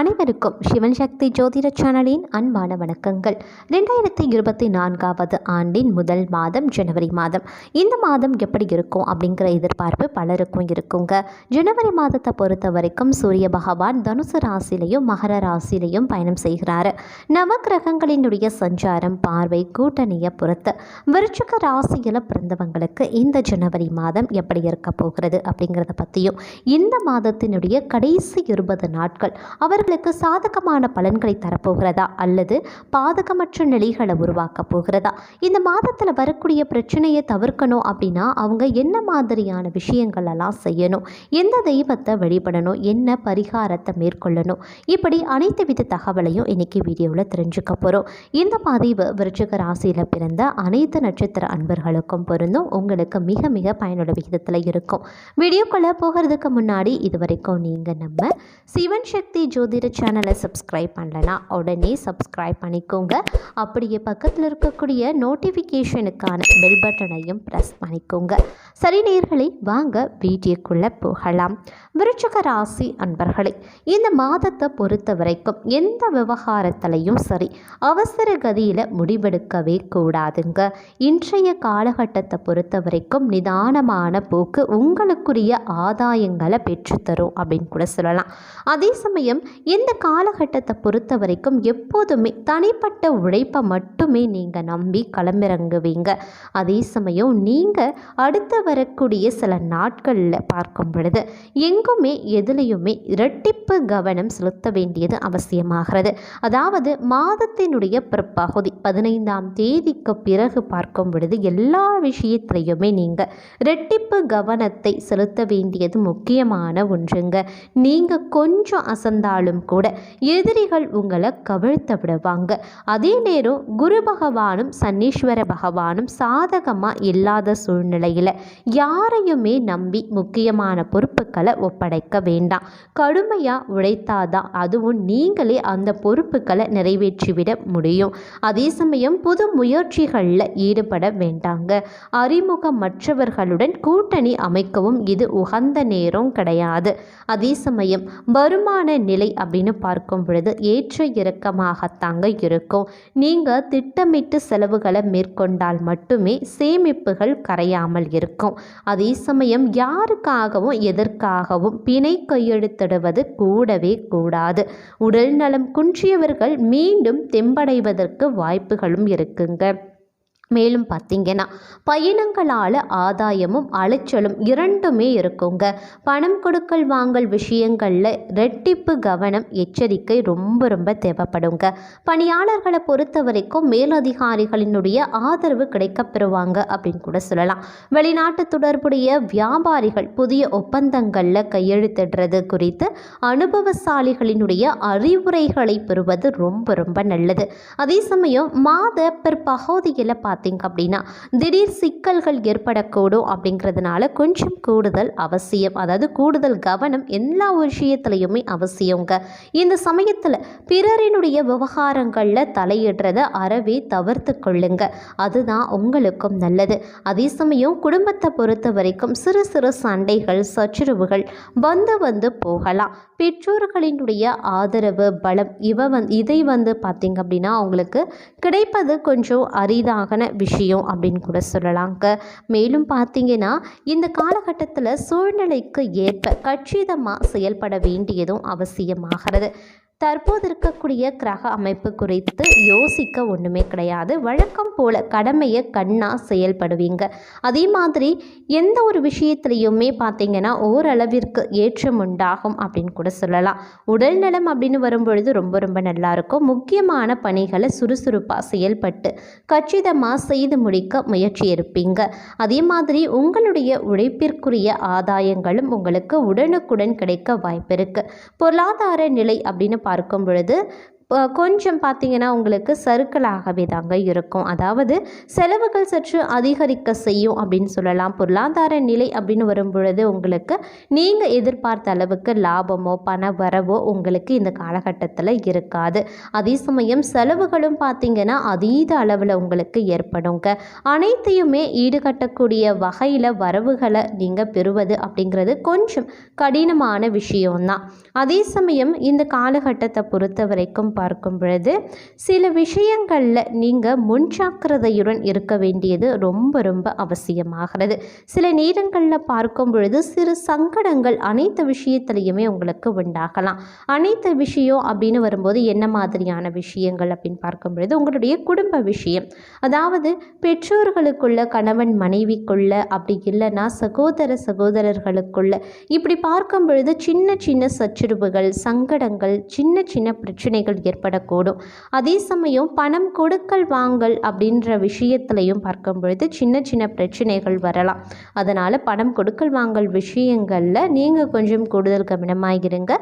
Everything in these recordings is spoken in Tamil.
அனைவருக்கும் சிவன் சக்தி ஜோதிட சேனலின் அன்பான வணக்கங்கள். ரெண்டாயிரத்தி இருபத்தி நான்காவது ஆண்டின் முதல் மாதம் ஜனவரி மாதம். இந்த மாதம் எப்படி இருக்கும் அப்படிங்கிற எதிர்பார்ப்பு பலருக்கும் இருக்குங்க. ஜனவரி மாதத்தை பொறுத்த வரைக்கும் சூரிய பகவான் தனுசு ராசிலையும் மகர ராசிலையும் பயணம் செய்கிறாரு. நவக்கிரகங்களினுடைய சஞ்சாரம் பார்வை கூட்டணியை பொறுத்து விருச்சிக ராசியில் பிறந்தவங்களுக்கு இந்த ஜனவரி மாதம் எப்படி இருக்க போகிறது அப்படிங்கிறத பற்றியும் இந்த மாதத்தினுடைய கடைசி இருபது நாட்கள் அவர் அவர்களுக்கு சாதகமான பலன்களை தரப்போகிறதா அல்லது பாதகமற்ற நிலைகளை உருவாக்க போகிறதா? இந்த மாதத்தில் வரக்கூடிய பிரச்சனையை தவிர்க்கணும் அப்படின்னா அவங்க என்ன மாதிரியான விஷயங்கள் எல்லாம் செய்யணும்? எந்த தெய்வத்தை வழிபடணும்? என்ன பரிகாரத்தை மேற்கொள்ளணும்? இப்படி அனைத்து வித தகவலையும் இன்னைக்கு வீடியோவில் தெரிஞ்சுக்க போகிறோம் இந்த பதிவு விருச்சிக ராசியில் பிறந்த அனைத்து நட்சத்திர அன்பர்களுக்கும் பொருந்தும். உங்களுக்கு மிக மிக பயனுள்ள விகிதத்தில் இருக்கும். வீடியோக்குள்ளே போகிறதுக்கு முன்னாடி இது வரைக்கும் நீங்கள் நம்ம சிவன் சக்தி ஜோதி ஜோதிட சேனலை சப்ஸ்கிரைப் பண்ணலனா உடனே சப்ஸ்கிரைப் பண்ணிக்கோங்க. அப்படியே பக்கத்தில் இருக்கக்கூடிய நோட்டிஃபிகேஷனுக்கான பெல் பட்டனையும் ப்ரெஸ் பண்ணிக்கோங்க. சரி நேர்களை வாங்க வீடியோக்குள்ளே போகலாம். விருச்சக ராசி அன்பர்களே இந்த மாதத்தை பொறுத்த வரைக்கும் எந்த விவகாரத்திலையும் சரி அவசர கதியில் முடிவெடுக்கவே கூடாதுங்க. இன்றைய காலகட்டத்தை பொறுத்த வரைக்கும் நிதானமான போக்கு உங்களுக்குரிய ஆதாயங்களை பெற்றுத்தரும் அப்படின்னு கூட சொல்லலாம். அதே சமயம் இந்த காலகட்டத்தை பொறுத்த வரைக்கும் எப்போதுமே தனிப்பட்ட உழைப்பை மட்டுமே நீங்கள் நம்பி களமிறங்குவீங்க. அதே சமயம் நீங்கள் அடுத்து வரக்கூடிய சில நாட்களில் பார்க்கும் பொழுது எங்குமே எதுலேயுமே இரட்டிப்பு கவனம் செலுத்த வேண்டியது அவசியமாகிறது. அதாவது மாதத்தினுடைய பிற்பகுதி பதினைந்தாம் தேதிக்கு பிறகு பார்க்கும் பொழுது எல்லா விஷயத்திலையுமே நீங்கள் இரட்டிப்பு கவனத்தை செலுத்த வேண்டியது முக்கியமான ஒன்றுங்க. நீங்கள் கொஞ்சம் அசந்தாலும் கூட எதிரிகள் உங்களை கவிழ்த்த விடுவாங்க அதே நேரம் குரு பகவானும் சன்னீஸ்வர பகவானும் சாதகமாக இல்லாத சூழ்நிலையில் யாரையுமே நம்பி முக்கியமான பொறுப்புகளை ஒப்படைக்க வேண்டாம். கடுமையாக உழைத்தாதான் அதுவும் நீங்களே அந்த பொறுப்புகளை நிறைவேற்றிவிட முடியும். அதே சமயம் புது முயற்சிகளில் ஈடுபட வேண்டாங்க. அறிமுகமற்றவர்களுடன் கூட்டணி அமைக்கவும் இது உகந்த நேரம் கிடையாது. அதே சமயம் வருமான நிலை அப்படின்னு பார்க்கும் பொழுது ஏற்ற இறக்கமாகத்தாங்க இருக்கும். நீங்கள் திட்டமிட்டு செலவுகளை மேற்கொண்டால் மட்டுமே சேமிப்புகள் கரையாமல் இருக்கும். அதே சமயம் யாருக்காகவும் எதற்காகவும் பிணை கையெழுத்திடுவது கூடவே கூடாது. உடல் நலம் குன்றியவர்கள் மீண்டும் தெம்படைவதற்கு வாய்ப்புகளும் இருக்குங்க. மேலும் பார்த்தீங்கன்னா பயணங்களால் ஆதாயமும் அலைச்சலும் இரண்டுமே இருக்குங்க. பணம் கொடுக்கல் வாங்கல் விஷயங்களில் ரெட்டிப்பு கவனம் எச்சரிக்கை ரொம்ப ரொம்ப தேவைப்படுங்க. பணியாளர்களை பொறுத்த வரைக்கும் மேலதிகாரிகளினுடைய ஆதரவு கிடைக்கப்பெறுவாங்க அப்படின்னு கூட சொல்லலாம். வெளிநாட்டு தொடர்புடைய வியாபாரிகள் புதிய ஒப்பந்தங்களில் கையெழுத்திடுறது குறித்து அனுபவசாலிகளினுடைய அறிவுரைகளை பெறுவது ரொம்ப ரொம்ப நல்லது. அதே சமயம் மாத பிற்பகுதியில் பார்த்தீங்க அப்படின்னா திடீர் சிக்கல்கள் ஏற்படக்கூடும் அப்படிங்கிறதுனால கொஞ்சம் கூடுதல் அவசியம். அதாவது கூடுதல் கவனம் எல்லா விஷயத்துலையுமே அவசியங்க. இந்த சமயத்தில் பிறரினுடைய விவகாரங்களில் தலையிடுறதை அறவே தவிர்த்து கொள்ளுங்க. அதுதான் உங்களுக்கும் நல்லது. அதே சமயம் குடும்பத்தை பொறுத்த வரைக்கும் சிறு சிறு சண்டைகள் சச்சுரவுகள் வந்து வந்து போகலாம். பெற்றோர்களினுடைய ஆதரவு பலம் இவ வந் இதை வந்து பார்த்தீங்க அப்படின்னா அவங்களுக்கு கிடைப்பது கொஞ்சம் அரிதாகன விஷயம் அப்படின்னு கூட சொல்லலாங்க. மேலும் பார்த்தீங்கன்னா இந்த காலகட்டத்தில் சூழ்நிலைக்கு ஏற்ப கச்சிதமாக செயல்பட வேண்டியதும் அவசியமாகிறது. தற்போது இருக்கக்கூடிய கிரக அமைப்பு குறித்து யோசிக்க ஒன்றுமே கிடையாது. வழக்கம் போல கடமையை கண்ணாக செயல்படுவீங்க. அதே மாதிரி எந்த ஒரு விஷயத்துலையுமே பார்த்தீங்கன்னா ஓரளவிற்கு ஏற்றம் உண்டாகும் அப்படின்னு கூட சொல்லலாம். உடல் நலம் அப்படின்னு வரும்பொழுது ரொம்ப ரொம்ப நல்லா இருக்கும். முக்கியமான பணிகளை சுறுசுறுப்பாக செயல்பட்டு கச்சிதமாக செய்து முடிக்க முயற்சி இருப்பீங்க அதே மாதிரி உங்களுடைய உழைப்பிற்குரிய ஆதாயங்களும் உங்களுக்கு உடனுக்குடன் கிடைக்க வாய்ப்பு இருக்குது பொருளாதார நிலை அப்படின்னு பார்க்கும் பொழுது கொஞ்சம் பார்த்தீங்கன்னா உங்களுக்கு சறுக்கலாகவே தாங்க இருக்கும். அதாவது செலவுகள் சற்று அதிகரிக்க செய்யும் அப்படின்னு சொல்லலாம். பொருளாதார நிலை அப்படின்னு வரும் பொழுது உங்களுக்கு நீங்கள் எதிர்பார்த்த அளவுக்கு லாபமோ பண வரவோ உங்களுக்கு இந்த காலகட்டத்தில் இருக்காது. அதே சமயம் செலவுகளும் பார்த்தீங்கன்னா அதீத அளவில் உங்களுக்கு ஏற்படுங்க. அனைத்தையுமே ஈடுகட்டக்கூடிய வகையில் வரவுகளை நீங்கள் பெறுவது அப்படிங்கிறது கொஞ்சம் கடினமான விஷயம்தான். அதே சமயம் இந்த காலகட்டத்தை பொறுத்த வரைக்கும் பார்க்கும் பொழுது சில விஷயங்களில் நீங்கள் முன்ஜாக்கிரதையுடன் இருக்க வேண்டியது ரொம்ப ரொம்ப அவசியமாகிறது. சில நேரங்களில் பார்க்கும் பொழுது சிறு சங்கடங்கள் அனைத்து விஷயத்துலையுமே உங்களுக்கு உண்டாகலாம். அனைத்து விஷயம் அப்படின்னு வரும்போது என்ன மாதிரியான விஷயங்கள் அப்படின்னு பார்க்கும் பொழுது உங்களுடைய குடும்ப விஷயம். அதாவது பெற்றோர்களுக்குள்ள கணவன் மனைவிக்குள்ள அப்படி இல்லைன்னா சகோதர சகோதரர்களுக்குள்ள இப்படி பார்க்கும் பொழுது சின்ன சின்ன சச்சுரவுகள் சங்கடங்கள் சின்ன சின்ன பிரச்சனைகள் ஏற்படக்கூடும். அதே சமயம் பணம் கொடுக்கல் வாங்கல் அப்படின்ற விஷயத்திலையும் பார்க்கும் பொழுது சின்ன சின்ன பிரச்சனைகள் வரலாம். அதனால் பணம் கொடுக்கல் வாங்கல் விஷயங்களில் நீங்கள் கொஞ்சம் கூடுதல் கவனமாகிருங்க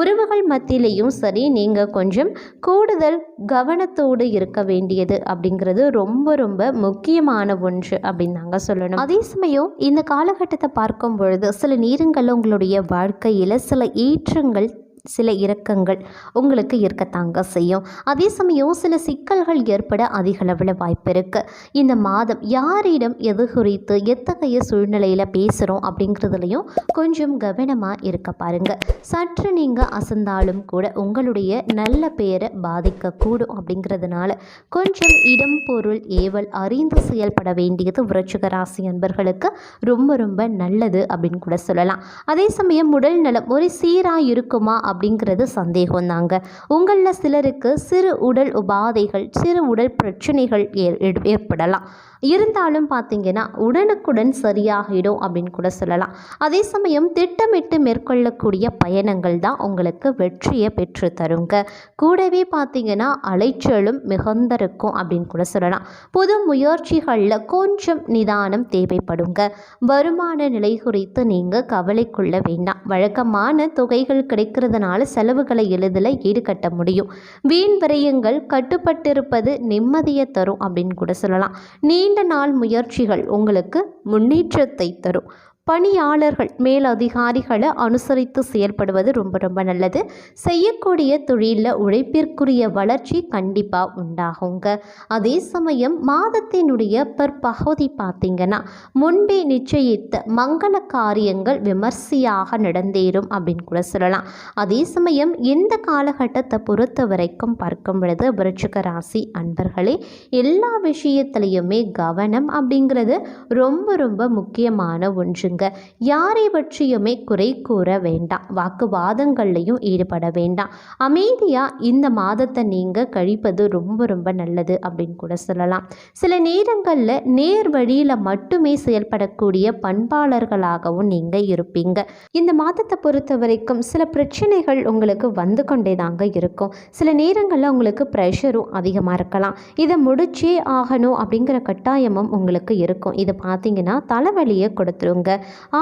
உறவுகள் மத்தியிலையும் சரி நீங்கள் கொஞ்சம் கூடுதல் கவனத்தோடு இருக்க வேண்டியது அப்படிங்கிறது ரொம்ப ரொம்ப முக்கியமான ஒன்று அப்படின்னு நாங்க சொல்லணும். அதே சமயம் இந்த காலகட்டத்தை பார்க்கும் பொழுது சில நேரங்களில் உங்களுடைய வாழ்க்கையில் சில ஏற்றங்கள் சில இறக்கங்கள் உங்களுக்கு இருக்கத்தாங்க செய்யும். அதே சமயம் சில சிக்கல்கள் ஏற்பட அதிகளவில் வாய்ப்பு இருக்குது இந்த மாதம் யாரிடம் எது குறித்து எத்தகைய சூழ்நிலையில் பேசுகிறோம் அப்படிங்கிறதுலையும் கொஞ்சம் கவனமாக இருக்க பாருங்க. சற்று நீங்கள் அசந்தாலும் கூட உங்களுடைய நல்ல பெயரை பாதிக்கக்கூடும் அப்படிங்கிறதுனால கொஞ்சம் இடம் பொருள் ஏவல் அறிந்து செயல்பட வேண்டியது விருச்சிக ராசி அன்பர்களுக்கு ரொம்ப ரொம்ப நல்லது அப்படின்னு கூட சொல்லலாம். அதே சமயம் உடல் நலம் ஒரு சீராக இருக்குமா அப்படிங்கிறது சந்தேகம்தாங்க. உங்களில் சிலருக்கு சிறு உடல் உபாதைகள் சிறு உடல் பிரச்சனைகள் ஏ- ஏற்படலாம். இருந்தாலும் பார்த்தீங்கன்னா உடனுக்குடன் சரியாகிடும் அப்படின்னு கூட சொல்லலாம். அதே சமயம் திட்டமிட்டு மேற்கொள்ளக்கூடிய பயணங்கள் தான் உங்களுக்கு வெற்றியை பெற்று தருங்க. கூடவே பார்த்தீங்கன்னா அலைச்சலும் மிகுந்திருக்கும் அப்படின்னு கூட சொல்லலாம். புது முயற்சிகளில் கொஞ்சம் நிதானம் தேவைப்படுங்க. வருமான நிலை குறித்து நீங்கள் கவலை கொள்ள வேண்டாம். வழக்கமான தொகைகள் கிடைக்கிறதுனால செலவுகளை எளிதில் ஈடுகட்ட முடியும். வீண் விரயங்கள் கட்டுப்பட்டிருப்பது நிம்மதியை தரும் அப்படின்னு கூட சொல்லலாம். நீண்ட நாள் முயற்சிகள் உங்களுக்கு முன்னேற்றத்தை தரும். பணியாளர்கள் மேலதிகாரிகளை அனுசரித்து செயல்படுவது ரொம்ப ரொம்ப நல்லது. செய்யக்கூடிய தொழிலில் உழைப்பிற்குரிய வளர்ச்சி கண்டிப்பாக உண்டாகுங்க. அதே சமயம் மாதத்தினுடைய பற்பகுதி பார்த்திங்கன்னா முன்பே நிச்சயித்த மங்கள காரியங்கள் விமர்சையாக நடந்தேறும் அப்படின்னு கூட சொல்லலாம். அதே சமயம் இந்த காலகட்டத்தை பொறுத்த வரைக்கும் பார்க்கும் பொழுது விருச்சிக ராசி அன்பர்களே எல்லா விஷயத்துலையுமே கவனம் அப்படிங்கிறது ரொம்ப ரொம்ப முக்கியமான ஒன்று இருங்க யாரை பற்றியுமே குறை கூற வேண்டாம். வாக்குவாதங்கள்லையும் ஈடுபட வேண்டாம். அமைதியாக இந்த மாதத்தை நீங்கள் கழிப்பது ரொம்ப ரொம்ப நல்லது அப்படின்னு கூட சொல்லலாம். சில நேரங்களில் நேர் வழியில் மட்டுமே செயல்படக்கூடிய பண்பாளர்களாகவும் நீங்கள் இருப்பீங்க. இந்த மாதத்தை பொறுத்த வரைக்கும் சில பிரச்சனைகள் உங்களுக்கு வந்து கொண்டே தாங்க இருக்கும். சில நேரங்களில் உங்களுக்கு ப்ரெஷரும் அதிகமாக இருக்கலாம். இதை முடிச்சே ஆகணும் அப்படிங்கிற கட்டாயமும் உங்களுக்கு இருக்கும். இது பார்த்தீங்கன்னா தலைவலியை கொடுத்துருங்க.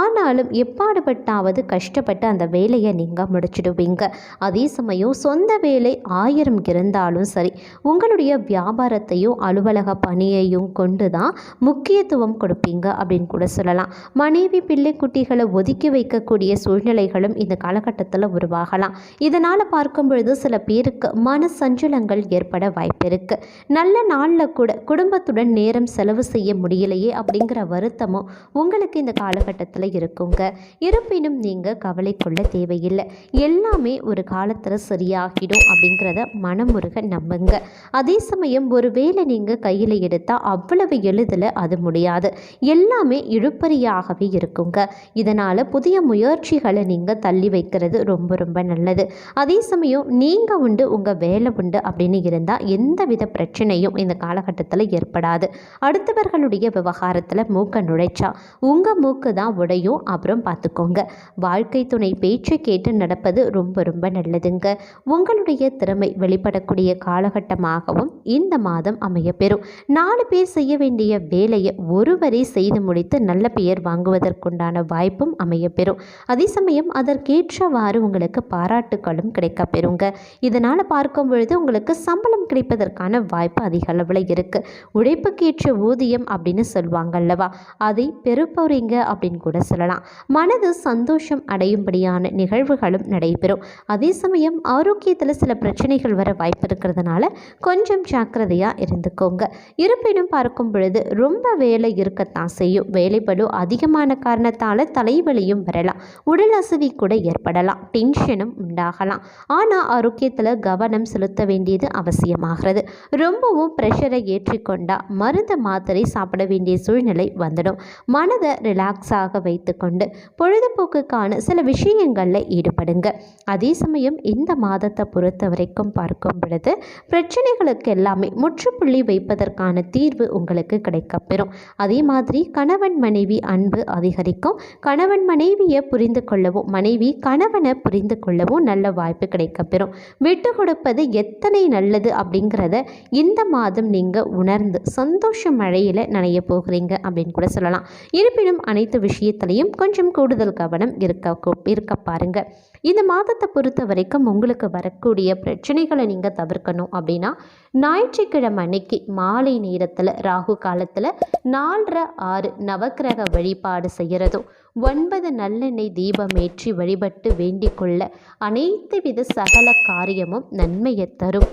ஆனாலும் எப்பாடுபட்டாவது கஷ்டப்பட்டு அந்த வேலையை நீங்கள் முடிச்சிடுவீங்க. அதே சமயம் சொந்த வேலை ஆயிரம் இருந்தாலும் சரி உங்களுடைய வியாபாரத்தையும் அலுவலக பணியையும் கொண்டு தான் முக்கியத்துவம் கொடுப்பீங்க அப்படின்னு கூட சொல்லலாம். மனைவி பிள்ளை குட்டிகளை ஒதுக்கி வைக்கக்கூடிய சூழ்நிலைகளும் இந்த காலகட்டத்தில் உருவாகலாம். இதனால் பார்க்கும் பொழுது சில பேருக்கு மன சஞ்சலங்கள் ஏற்பட வாய்ப்பிருக்கு நல்ல நாளில் கூட குடும்பத்துடன் நேரம் செலவு செய்ய முடியலையே அப்படிங்கிற வருத்தமும் உங்களுக்கு இந்த காலகட்டத்தில் இருக்குங்க. இருப்பினும் நீங்கள் கவலை கொள்ள தேவையில்லை. எல்லாமே ஒரு காலத்தில் சரியாகிடும் அப்படிங்கிறத மனமுருக நம்புங்க. அதே சமயம் ஒருவேளை நீங்கள் கையில் எடுத்தால் அவ்வளவு எளிதில் அது முடியாது. எல்லாமே இழுப்பறியாகவே இருக்குங்க. இதனால் புதிய முயற்சிகளை நீங்கள் தள்ளி வைக்கிறது ரொம்ப ரொம்ப நல்லது. அதே சமயம் நீங்கள் உண்டு உங்கள் வேலை உண்டு அப்படின்னு இருந்தால் எந்தவித பிரச்சனையும் இந்த காலகட்டத்தில் ஏற்படாது. அடுத்தவர்களுடைய விவகாரத்தில் மூக்க நுழைச்சா உங்கள் மூக்கு தான் உடையும். அப்புறம் பார்த்துக்கோங்க. வாழ்க்கை துணை பேச்சு கேட்டு நடப்பது ரொம்ப ரொம்ப நல்லதுங்க. உங்களுடைய திறமை வெளிப்படக்கூடிய காலகட்டமாகவும் இந்த மாதம் அமையப்பெறும். நாலு பேர் செய்ய வேண்டிய வேலையை ஒருவரே செய்து முடித்து நல்ல பெயர் வாங்குவதற்குண்டான வாய்ப்பும் அமையப்பெறும். அதே சமயம் அதற்கேற்றவாறு உங்களுக்கு பாராட்டுகளும் கிடைக்கப்பெறுங்க. இதனால் பார்க்கும் பொழுது உங்களுக்கு சம்பளம் கிடைப்பதற்கான வாய்ப்பு அதிக அளவில் இருக்குது உழைப்புக்கேற்ற ஊதியம் அப்படின்னு சொல்லுவாங்க அல்லவா அதை பெறுப்போறீங்க அப்படின்னு அப்படின்னு கூட சொல்லலாம். மனது சந்தோஷம் அடையும்படியான நிகழ்வுகளும் நடைபெறும். அதே சமயம் ஆரோக்கியத்தில் சில பிரச்சனைகள் வர வாய்ப்பு இருக்கிறதுனால கொஞ்சம் ஜாக்கிரதையாக இருந்துக்கோங்க. இருப்பினும் பார்க்கும் பொழுது ரொம்ப வேலை இருக்கத்தான் செய்யும். வேலைப்படு அதிகமான காரணத்தால் தலைவலியும் வரலாம். உடல் அசதி கூட ஏற்படலாம். டென்ஷனும் உண்டாகலாம். ஆனால் ஆரோக்கியத்தில் கவனம் செலுத்த வேண்டியது அவசியமாகிறது. ரொம்பவும் ப்ரெஷரை ஏற்றிக்கொண்டால் மருந்து மாத்திரை சாப்பிட வேண்டிய சூழ்நிலை வந்துடும். மனதை ரிலாக்ஸாக வைத்துக்கொண்டு பொழுதுபோக்குக்கான சில விஷயங்களில் ஈடுபடுங்க. அதே சமயம் இந்த மாதத்தை பொறுத்த வரைக்கும் பார்க்கும் பொழுது பிரச்சனைகளுக்கு எல்லாமே முற்றுப்புள்ளி வைப்பதற்கான தீர்வு உங்களுக்கு கிடைக்கப்பெறும் அதே மாதிரி கணவன் மனைவி அன்பு அதிகரிக்கும். கணவன் மனைவியை புரிந்து கொள்ளவும் மனைவி கணவனை புரிந்து கொள்ளவும் நல்ல வாய்ப்பு கிடைக்கப்பெறும் விட்டு கொடுப்பது எத்தனை நல்லது அப்படிங்கிறத இந்த மாதம் நீங்கள் உணர்ந்து சந்தோஷ மழையில் நனைய போகிறீங்க அப்படின்னு கூட சொல்லலாம். இருப்பினும் அனைத்து விஷயத்திலையும் கொஞ்சம் கூடுதல் கவனம் இருக்க இருக்க பாருங்க. இந்த மாதத்தை பொறுத்த வரைக்கும் உங்களுக்கு வரக்கூடிய பிரச்சனைகளை நீங்கள் தவிர்க்கணும் அப்படின்னா ஞாயிற்றுக்கிழமை அன்னைக்கு மாலை நேரத்தில் ராகு காலத்தில் நாலரை ஆறு நவக்கிரக வழிபாடு செய்கிறதும் ஒன்பது நல்லெண்ணெய் தீபமேற்றி வழிபட்டு வேண்டிக் கொள்ள அனைத்து வித சகல காரியமும் நன்மையை தரும்.